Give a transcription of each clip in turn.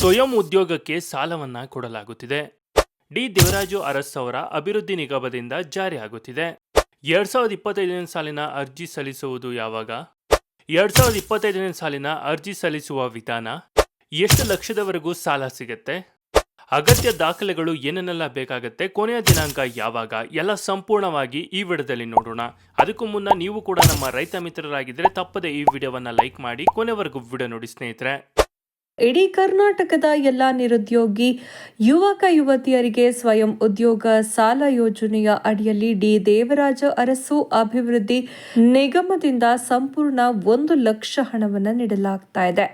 ಸ್ವಯಂ ಉದ್ಯೋಗಕ್ಕೆ ಸಾಲವನ್ನ ಕೊಡಲಾಗುತ್ತಿದೆ. ಡಿ. ದೇವರಾಜು ಅರಸ್ ಅವರ ಅಭಿವೃದ್ಧಿ ನಿಗಮದಿಂದ ಜಾರಿಯಾಗುತ್ತಿದೆ ಎರಡ್ ಸಾವಿರದ ಇಪ್ಪತ್ತೈದನೇ ಸಾಲಿನ ಅರ್ಜಿ ಸಲ್ಲಿಸುವುದು ಯಾವಾಗ? ಎರಡ್ ಸಾವಿರದ ಇಪ್ಪತ್ತೈದನೇ ಸಾಲಿನ ಅರ್ಜಿ ಸಲ್ಲಿಸುವ ವಿಧಾನ? ಎಷ್ಟು ಲಕ್ಷದವರೆಗೂ ಸಾಲ ಸಿಗುತ್ತೆ? ಅಗತ್ಯ ದಾಖಲೆಗಳು ಏನೇನೆಲ್ಲ ಬೇಕಾಗುತ್ತೆ? ಕೊನೆಯ ದಿನಾಂಕ ಯಾವಾಗ? ಎಲ್ಲ ಸಂಪೂರ್ಣವಾಗಿ ಈ ವಿಡಿಯೋದಲ್ಲಿ ನೋಡೋಣ. ಅದಕ್ಕೂ ಮುನ್ನ ನೀವು ಕೂಡ ನಮ್ಮ ರೈತ ಮಿತ್ರರಾಗಿದ್ದರೆ ತಪ್ಪದೆ ಈ ವಿಡಿಯೋವನ್ನ ಲೈಕ್ ಮಾಡಿ, ಕೊನೆವರೆಗೂ ವಿಡಿಯೋ ನೋಡಿ ಸ್ನೇಹಿತರೆ. ಇಡೀ ಕರ್ನಾಟಕದ ಎಲ್ಲ ನಿರುದ್ಯೋಗಿ, ಯುವಕ, ಯುವತಿಯರಿಗೆ ಸ್ವಯಂ ಉದ್ಯೋಗ, ಸಾಲ ಯೋಜನೆಯ ಅಡಿಯಲ್ಲಿ ಡಿ. ದೇವರಾಜ ಅರಸು ಅಭಿವೃದ್ಧಿ ನಿಗಮದಿಂದ ಸಂಪೂರ್ಣ ಒಂದು ಲಕ್ಷ ಹಣವನ್ನು ನೀಡಲಾಗ್ತಾ ಇದೆ.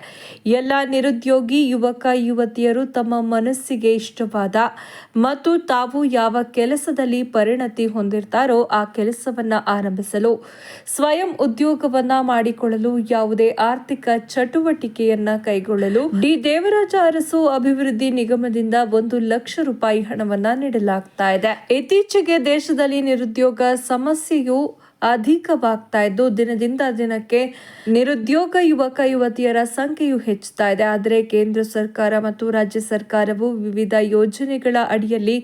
ಎಲ್ಲ ನಿರುದ್ಯೋಗಿ, ಯುವಕ, ಯುವತಿಯರು ತಮ್ಮ ಮನಸ್ಸಿಗೆ ಇಷ್ಟವಾದ ಮತ್ತು ತಾವು ಯಾವ ಕೆಲಸದಲ್ಲಿ ಪರಿಣತಿ ಹೊಂದಿರ್ತಾರೋ ಆ ಕೆಲಸವನ್ನ ಆರಂಭಿಸಲು, ಸ್ವಯಂ ಉದ್ಯೋಗವನ್ನ ಮಾಡಿಕೊಳ್ಳಲು, ಯಾವುದೇ ಆರ್ಥಿಕ ಚಟುವಟಿಕೆಯನ್ನ ಕೈಗೊಳ್ಳಲು ಡಿ ದೇವರಾಜ ಅರಸು ಅಭಿವೃದ್ಧಿ ನಿಗಮದಿಂದ ಒಂದು ಲಕ್ಷ ರೂಪಾಯಿ ಹಣವನ್ನ ನೀಡಲಾಗ್ತಾ ಇದೆ. ಇತ್ತೀಚೆಗೆ ದೇಶದಲ್ಲಿ ನಿರುದ್ಯೋಗ ಸಮಸ್ಯೆಯು ಅಧಿಕವಾಗ್ತಾ ಇದ್ದು, ದಿನದಿಂದ ದಿನಕ್ಕೆ ನಿರುದ್ಯೋಗ ಯುವಕ ಯುವತಿಯರ ಸಂಖ್ಯೆಯು ಹೆಚ್ಚುತ್ತಾ ಇದೆ. ಆದರೆ ಕೇಂದ್ರ ಸರ್ಕಾರ ಮತ್ತು ರಾಜ್ಯ ಸರ್ಕಾರವು ವಿವಿಧ ಯೋಜನೆಗಳ ಅಡಿಯಲ್ಲಿ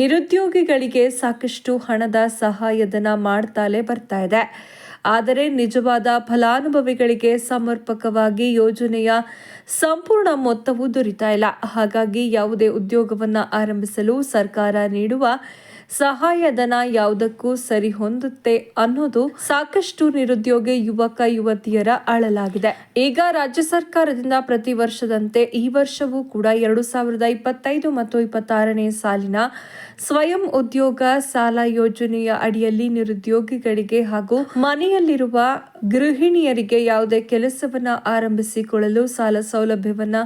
ನಿರುದ್ಯೋಗಿಗಳಿಗೆ ಸಾಕಷ್ಟು ಹಣದ ಸಹಾಯಧನ ಮಾಡ್ತಾಲೆ ಬರ್ತಾ ಇದೆ. ಆದರೆ ನಿಜವಾದ ಫಲಾನುಭವಿಗಳಿಗೆ ಸಮರ್ಪಕವಾಗಿ ಯೋಜನೆಯ ಸಂಪೂರ್ಣ ಮೊತ್ತವು ದೊರೀತಾ ಇಲ್ಲ. ಹಾಗಾಗಿ ಯಾವುದೇ ಉದ್ಯೋಗವನ್ನು ಆರಂಭಿಸಲು ಸರ್ಕಾರ ನೀಡುವ ಸಹಾಯಧನ ಯಾವುದಕ್ಕೂ ಸರಿ ಹೊಂದುತ್ತೆ ಅನ್ನೋದು ಸಾಕಷ್ಟು ನಿರುದ್ಯೋಗಿ ಯುವಕ, ಯುವತಿಯರ ಅಳಲಾಗಿದೆ. ಈಗ ರಾಜ್ಯ ಸರ್ಕಾರದಿಂದ ಪ್ರತಿ ವರ್ಷದಂತೆ ಈ ವರ್ಷವೂ ಕೂಡ ಎರಡು ಸಾವಿರದ ಇಪ್ಪತ್ತೈದು ಮತ್ತು ಇಪ್ಪತ್ತಾರನೇ ಸಾಲಿನ ಸ್ವಯಂ ಉದ್ಯೋಗ ಸಾಲ ಯೋಜನೆಯ ಅಡಿಯಲ್ಲಿ ನಿರುದ್ಯೋಗಿಗಳಿಗೆ ಹಾಗೂ ಮನೆಯಲ್ಲಿರುವ ಗೃಹಿಣಿಯರಿಗೆ ಯಾವುದೇ ಕೆಲಸವನ್ನ ಆರಂಭಿಸಿಕೊಳ್ಳಲು ಸಾಲ ಸೌಲಭ್ಯವನ್ನ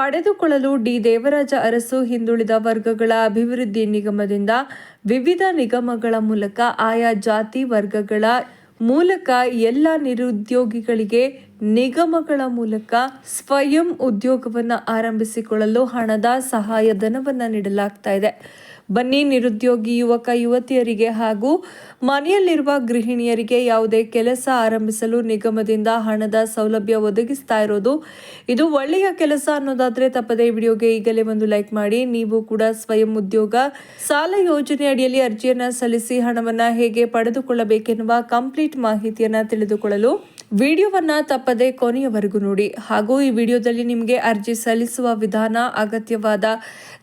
ಪಡೆದುಕೊಳ್ಳಲು ಡಿ ದೇವರಾಜ ಅರಸು ಹಿಂದುಳಿದ ವರ್ಗಗಳ ಅಭಿವೃದ್ಧಿ ನಿಗಮದಿಂದ ವಿವಿಧ ನಿಗಮಗಳ ಮೂಲಕ ಆಯಾ ಜಾತಿ ವರ್ಗಗಳ ಮೂಲಕ ಎಲ್ಲ ನಿರುದ್ಯೋಗಿಗಳಿಗೆ ನಿಗಮಗಳ ಮೂಲಕ ಸ್ವಯಂ ಉದ್ಯೋಗವನ್ನು ಆರಂಭಿಸಿಕೊಳ್ಳಲು ಹಣದ ಸಹಾಯಧನವನ್ನು ನೀಡಲಾಗ್ತಾ ಇದೆ. ಬನ್ನಿ, ನಿರುದ್ಯೋಗಿ ಯುವಕ, ಯುವತಿಯರಿಗೆ ಹಾಗೂ ಮನೆಯಲ್ಲಿರುವ ಗೃಹಿಣಿಯರಿಗೆ ಯಾವುದೇ ಕೆಲಸ ಆರಂಭಿಸಲು ನಿಗಮದಿಂದ ಹಣದ ಸೌಲಭ್ಯ ಒದಗಿಸ್ತಾ ಇರೋದು ಇದು ಒಳ್ಳೆಯ ಕೆಲಸ ಅನ್ನೋದಾದ್ರೆ ತಪ್ಪದೇ ವಿಡಿಯೋಗೆ ಈಗಲೇ ಒಂದು ಲೈಕ್ ಮಾಡಿ. ನೀವು ಕೂಡ ಸ್ವಯಂ ಉದ್ಯೋಗ ಸಾಲ ಯೋಜನೆ ಅಡಿಯಲ್ಲಿ ಅರ್ಜಿಯನ್ನು ಸಲ್ಲಿಸಿ ಹಣವನ್ನು ಹೇಗೆ ಪಡೆದುಕೊಳ್ಳಬೇಕೆನ್ನುವ ಕಂಪ್ಲೀಟ್ ಮಾಹಿತಿಯನ್ನು ತಿಳಿದುಕೊಳ್ಳಲು ವಿಡಿಯೋವನ್ನ ತಪ್ಪದೆ ಕೊನೆಯವರೆಗೂ ನೋಡಿ. ಹಾಗೂ ಈ ವಿಡಿಯೋದಲ್ಲಿ ನಿಮಗೆ ಅರ್ಜಿ ಸಲ್ಲಿಸುವ ವಿಧಾನ, ಅಗತ್ಯವಾದ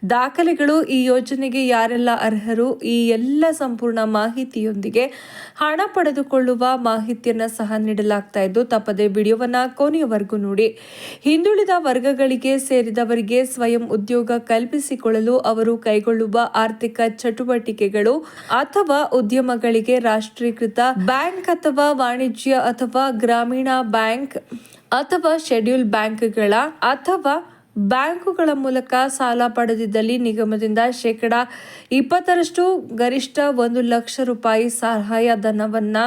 ದಾಖಲೆಗಳು, ಈ ಯೋಜನೆಗೆ ಯಾರೆಲ್ಲ ಅರ್ಹರು, ಈ ಎಲ್ಲ ಸಂಪೂರ್ಣ ಮಾಹಿತಿಯೊಂದಿಗೆ ಹಣ ಪಡೆದುಕೊಳ್ಳುವ ಮಾಹಿತಿಯನ್ನು ಸಹ ನೀಡಲಾಗ್ತಾ ಇದ್ದು, ತಪ್ಪದೆ ವಿಡಿಯೋವನ್ನ ಕೊನೆಯವರೆಗೂ ನೋಡಿ. ಹಿಂದುಳಿದ ವರ್ಗಗಳಿಗೆ ಸೇರಿದವರಿಗೆ ಸ್ವಯಂ ಉದ್ಯೋಗ ಕಲ್ಪಿಸಿಕೊಳ್ಳಲು ಅವರು ಕೈಗೊಳ್ಳುವ ಆರ್ಥಿಕ ಚಟುವಟಿಕೆಗಳು ಅಥವಾ ಉದ್ಯಮಗಳಿಗೆ ರಾಷ್ಟ್ರೀಕೃತ ಬ್ಯಾಂಕ್ ಅಥವಾ ವಾಣಿಜ್ಯ ಅಥವಾ ಗ್ರಾಮೀಣ ಬ್ಯಾಂಕ್ ಅಥವಾ ಶೆಡ್ಯೂಲ್ ಬ್ಯಾಂಕ್ಗಳ ಅಥವಾ ಬ್ಯಾಂಕುಗಳ ಮೂಲಕ ಸಾಲ ಪಡೆದಿದ್ದಲ್ಲಿ ನಿಗಮದಿಂದ ಶೇಕಡ ಇಪ್ಪತ್ತರಷ್ಟು ಗರಿಷ್ಠ ಒಂದು ಲಕ್ಷ ರೂಪಾಯಿ ಸಹಾಯಧನವನ್ನು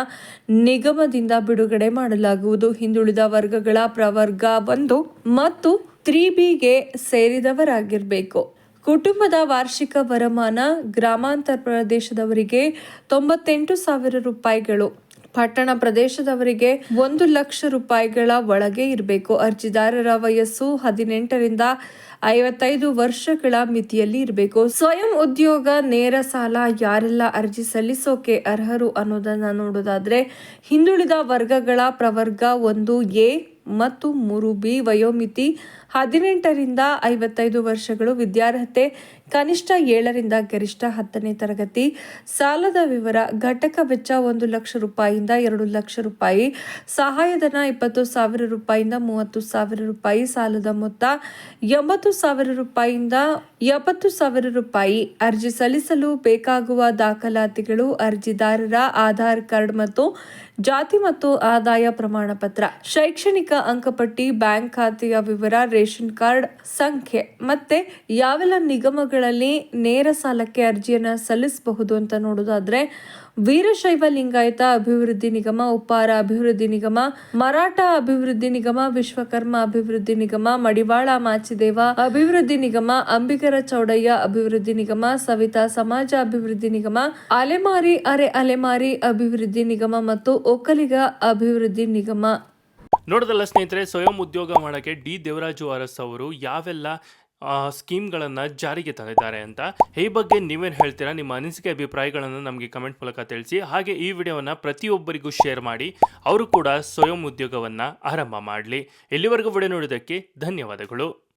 ನಿಗಮದಿಂದ ಬಿಡುಗಡೆ ಮಾಡಲಾಗುವುದು. ಹಿಂದುಳಿದ ವರ್ಗಗಳ ಪ್ರವರ್ಗ ಒಂದು ಮತ್ತು ತ್ರೀ ಬಿಗೆ ಸೇರಿದವರಾಗಿರಬೇಕು. ಕುಟುಂಬದ ವಾರ್ಷಿಕ ವರಮಾನ ಗ್ರಾಮಾಂತರ ಪ್ರದೇಶದವರಿಗೆ ತೊಂಬತ್ತೆಂಟು ಸಾವಿರ ರೂಪಾಯಿಗಳು. ಪಟ್ಟಣ ಪ್ರದೇಶದವರಿಗೆ ಒಂದು ಲಕ್ಷ ರೂಪಾಯಿಗಳ ಒಳಗೆ ಇರಬೇಕು. ಅರ್ಜಿದಾರರ ವಯಸ್ಸು ಹದಿನೆಂಟರಿಂದ ಐವತ್ತೈದು ವರ್ಷಗಳ ಮಿತಿಯಲ್ಲಿ ಇರಬೇಕು. ಸ್ವಯಂ ಉದ್ಯೋಗ, ನೇರ ಸಾಲ ಯಾರೆಲ್ಲ ಅರ್ಜಿ ಸಲ್ಲಿಸೋಕೆ ಅರ್ಹರು ಅನ್ನೋದನ್ನ ನೋಡೋದಾದ್ರೆ ಹಿಂದುಳಿದ ವರ್ಗಗಳ ಪ್ರವರ್ಗ ಒಂದು ಎ ಮತ್ತು ಮೂರು ಬಿ ವಯೋಮಿತಿ ಹದಿನೆಂಟರಿಂದ ಐವತ್ತೈದು ವರ್ಷಗಳು ವಿದ್ಯಾರ್ಹತೆ ಕನಿಷ್ಠ ಏಳರಿಂದ ಗರಿಷ್ಠ ಹತ್ತನೇ ತರಗತಿ. ಸಾಲದ ವಿವರ, ಘಟಕ ವೆಚ್ಚ ಒಂದು ಲಕ್ಷ ರೂಪಾಯಿಯಿಂದ ಎರಡು ಲಕ್ಷ ರೂಪಾಯಿ. ಸಹಾಯಧನ ಇಪ್ಪತ್ತು ಸಾವಿರ ರೂಪಾಯಿಯಿಂದ ಮೂವತ್ತು ಸಾವಿರ ರೂಪಾಯಿ. ಸಾಲದ ಮೊತ್ತ ಎಂಬತ್ತು ಸಾವಿರ ರೂಪಾಯಿಯಿಂದ ಎಪ್ಪತ್ತು ಸಾವಿರ ರೂಪಾಯಿ. ಅರ್ಜಿ ಸಲ್ಲಿಸಲು ಬೇಕಾಗುವ ದಾಖಲಾತಿಗಳು ಅರ್ಜಿದಾರರ ಆಧಾರ್ ಕಾರ್ಡ್ ಮತ್ತು ಜಾತಿ ಮತ್ತು ಆದಾಯ ಪ್ರಮಾಣ ಪತ್ರ ಶೈಕ್ಷಣಿಕ ಅಂಕಪಟ್ಟಿ, ಬ್ಯಾಂಕ್ ಖಾತೆಯ ವಿವರ, ರೇಷನ್ ಕಾರ್ಡ್ ಸಂಖ್ಯೆ. ಮತ್ತೆ ಯಾವೆಲ್ಲ ನಿಗಮಗಳಲ್ಲಿ ನೇರ ಸಾಲಕ್ಕೆ ಅರ್ಜಿಯನ್ನು ಸಲ್ಲಿಸಬಹುದು ಅಂತ ನೋಡೋದಾದ್ರೆ ವೀರಶೈವ ಲಿಂಗಾಯತ ಅಭಿವೃದ್ಧಿ ನಿಗಮ, ಉಪ್ಪಾರ ಅಭಿವೃದ್ಧಿ ನಿಗಮ, ಮರಾಠ ಅಭಿವೃದ್ಧಿ ನಿಗಮ, ವಿಶ್ವಕರ್ಮ ಅಭಿವೃದ್ಧಿ ನಿಗಮ, ಮಡಿವಾಳ ಮಾಚಿದೇವ ಅಭಿವೃದ್ಧಿ ನಿಗಮ, ಅಂಬಿಗರ ಚೌಡಯ್ಯ ಅಭಿವೃದ್ಧಿ ನಿಗಮ, ಸವಿತಾ ಸಮಾಜ ಅಭಿವೃದ್ಧಿ ನಿಗಮ, ಅಲೆಮಾರಿ ಅರೆ ಅಲೆಮಾರಿ ಅಭಿವೃದ್ಧಿ ನಿಗಮ ಮತ್ತು ಒಕ್ಕಲಿಗ ಅಭಿವೃದ್ಧಿ ನಿಗಮ. ನೋಡೋದಲ್ಲ ಸ್ನೇಹಿತರೆ, ಸ್ವಯಂ ಉದ್ಯೋಗ ಮಾಡೋಕ್ಕೆ ಡಿ. ದೇವರಾಜು ಅರಸ್ ಅವರು ಯಾವೆಲ್ಲ ಸ್ಕೀಮ್ಗಳನ್ನು ಜಾರಿಗೆ ತಂದಿದ್ದಾರೆ ಅಂತ. ಈ ಬಗ್ಗೆ ನೀವೇನು ಹೇಳ್ತೀರಾ? ನಿಮ್ಮ ಅನಿಸಿಕೆ ಅಭಿಪ್ರಾಯಗಳನ್ನು ನಮಗೆ ಕಮೆಂಟ್ ಮೂಲಕ ತಿಳಿಸಿ. ಹಾಗೆ ಈ ವಿಡಿಯೋವನ್ನು ಪ್ರತಿಯೊಬ್ಬರಿಗೂ ಶೇರ್ ಮಾಡಿ, ಅವರು ಕೂಡ ಸ್ವಯಂ ಉದ್ಯೋಗವನ್ನು ಆರಂಭ ಮಾಡಲಿ. ಇಲ್ಲಿವರೆಗೂ ವಿಡಿಯೋ ನೋಡಿದ್ದಕ್ಕೆ ಧನ್ಯವಾದಗಳು.